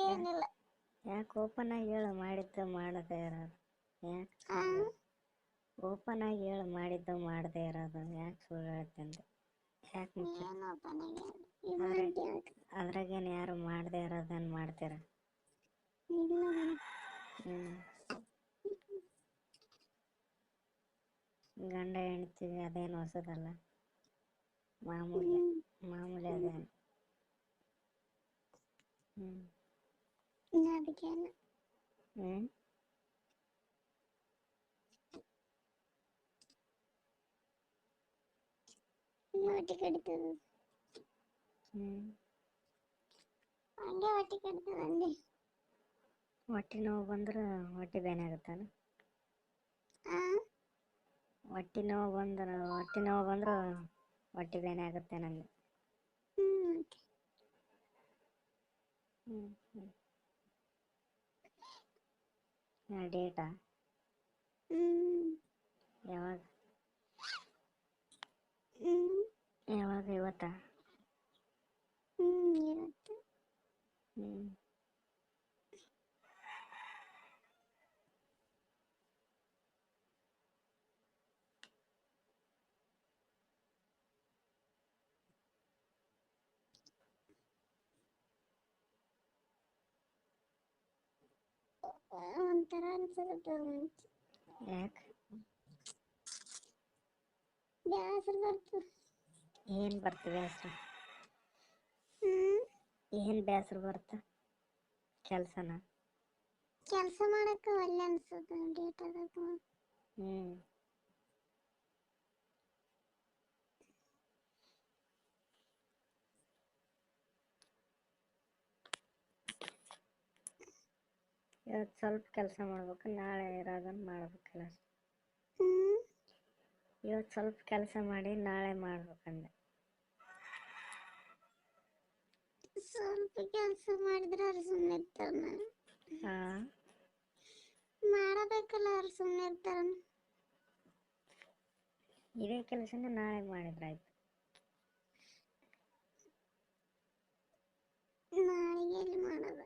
ಏನಿಲ್ಲ. ಯಾಕೆ ಓಪನ್ ಆಗಿ ಹೇಳು ಮಾಡಿದ್ದು ಮಾಡದೇ ಇರೋದು. ಯಾಕೆ ಓಪನ್ ಆಗಿ ಹೇಳು ಮಾಡಿದ್ದು ಮಾಡದೇ ಇರೋದು. ಯಾಕೆ ಸುಳ್ಳು ಹೇಳ್ತಂದೆ ಯಾಕೆ ಅದ್ರಾಗೇನು ಯಾರು ಮಾಡದೇ ಇರೋದನ್ನು ಮಾಡ್ತೀರ? ಗಂಡ ಹೆಂಡತಿ ಅದೇನು ಹೊಸದಲ್ಲ? ಮಾಮೂಲಿ. ಮಾಮೂಲಿ ಅದೇನು? ಹ್ಞೂ ಇನ್ನು ಅದಕ್ಕೇನು ಹ್ಞೂ ಇನ್ನು ಹೊಟ್ಟೆ ಕಡಿತದ ಹ್ಞೂ ಹಂಗೆ ಹೊಟ್ಟೆ ಕಡಿತದ ಅಂದೆ ಹೊಟ್ಟೆ ನೋವು ಬಂದ್ರೆ ಹೊಟ್ಟೆ ಬೇನೆ ಆಗುತ್ತಾನ ಆ ಹೊಟ್ಟೆ ನೋವು ಬಂದ್ರೆ ಹೊಟ್ಟೆ ನೋವು ಬಂದ್ರೆ ಹೊಟ್ಟೆ ಬೇನೆ ಆಗುತ್ತೆ ನನಗೆ ಡೇಟಾ ಯಾವಾಗ? ಯಾವಾಗ ಇವತ್ತಾ. ಹ್ಮ್. ಒಂಥರ ಅನ್ಸುತ್ತೆ ಯಾಕೆ? ಬ್ಯಾಸರ ಬರ್ತದೆ ಏನು ಬರ್ತ ಬೇಸರ ಹ್ಮ್. ಏನು ಬೇಸರ ಬರ್ತ? ಕೆಲಸನ? ಕೆಲಸ ಮಾಡಕ್ಕ ಒಳ್ಳೆ ಅನ್ಸುತ್ತೆ ಡೇಟ್ ಅದಕ್ಕೆ ಹ್ಞೂ ಇವತ್ತು ಸ್ವಲ್ಪ ಕೆಲಸ ಮಾಡ್ಬೇಕು ನಾಳೆ ಇರೋದನ್ನು ಮಾಡ್ಬೇಕಲ್ಲ. ಕೆಲಸ ಇವತ್ತು ಸ್ವಲ್ಪ ಕೆಲಸ ಮಾಡಿ ನಾಳೆ ಮಾಡ್ಬೇಕಂದೆ. ಸ್ವಲ್ಪ ಕೆಲಸ ಮಾಡಿದ್ರೆ ಅವ್ರು ಸುಮ್ಮನೆ ಇರ್ತಾರೆ ನಾನು ಹಾಂ. ಮಾಡಬೇಕಲ್ಲ ಅವ್ರು ಸುಮ್ಮನೆ ಇರ್ತಾರ ಇದೇ ಕೆಲಸನ ನಾಳೆ ಮಾಡಿದ್ರಾಯ್ತು ಎಲ್ಲಿ ಮಾಡೋದು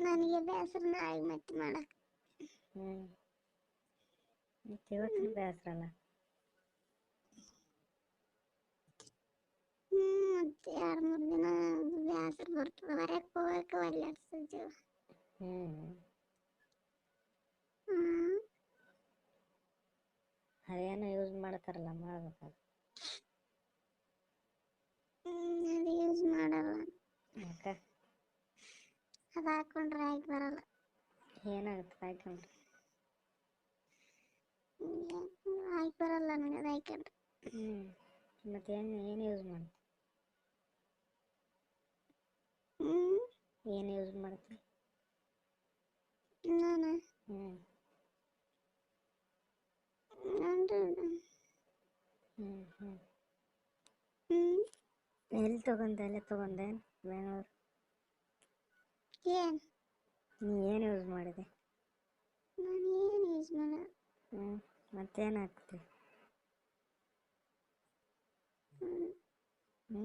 ನನಗೆ ಬೇಸರ ನಾಳೆಗೆ ಮತ್ತೆ ಮಾಡಕ್. ಹ್ಮ್. ಮತ್ತು ಇವತ್ತಿನ ಬೇಸರ ಅಲ್ಲ ಹ್ಮ್ ಮತ್ತೆ ಎರಡು ಮೂರು ದಿನ ಬೇಸರ ಬರ್ತದೆ ಹೊರಗೆ ಹೋಗಕ್ಕೆ ಹ್ಮ್ ಜೀವ ಹ್ಮ್. ಅದೇನೋ ಯೂಸ್ ಮಾಡ್ತಾರಲ್ಲ ಮಾಡ್ಬೇಕಲ್ಲ ಹ್ಮ್ ಅದು ಯೂಸ್ ಮಾಡಲ್ಲ ಯಾಕೆ ಅದು ಹಾಕೊಂಡ್ರೆ ಆಗಿ ಬರಲ್ಲ. ಏನಾಗುತ್ತೆ ಹಾಕೊಂಡ್ರೆ ಆಗಿ ಬರಲ್ಲ ನನಗೆ ಅದು ಹಾಕೊಂಡ್ರೆ. ಹ್ಞೂ ಮತ್ತು ಏನು ಏನು ಯೂಸ್ ಮಾಡ್ತಿ ಹ್ಮ್ ಏನು ಯೂಸ್ ಮಾಡ್ತಿ? ನಾನು? ಹ್ಞೂ ಹ್ಞೂ ಹ್ಞೂ ಹ್ಮ್. ಎಲ್ಲಿ ತಗೊಂಡೆ ಅಲ್ಲೇ ತಗೊಂಡೆ? ಬೆಂಗಳೂರು. ಏನ್ ನೀ ಏನು ಯೂಸ್ ಮಾಡಿದೆ ನಾನು ಏನು ಯೂಸ್ ಮಾಡಲ್ಲ ಹ್ಞೂ ಮತ್ತೇನು ಹಾಕ್ತಿ ಹ್ಮ್ ಹ್ಞೂ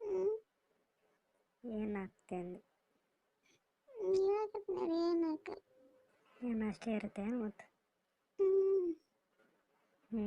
ಹ್ಮ್ ಏನು ಹಾಕ್ತೆ ಅಂದೆ ಇವಾಗತ್ನಾರ ಏನು ಹಾಕಲ್ಲ ಏನು ಅಷ್ಟೇ ಇರುತ್ತೆ ಮತ್ತು ಹ್ಮ್ ಹ್ಞೂ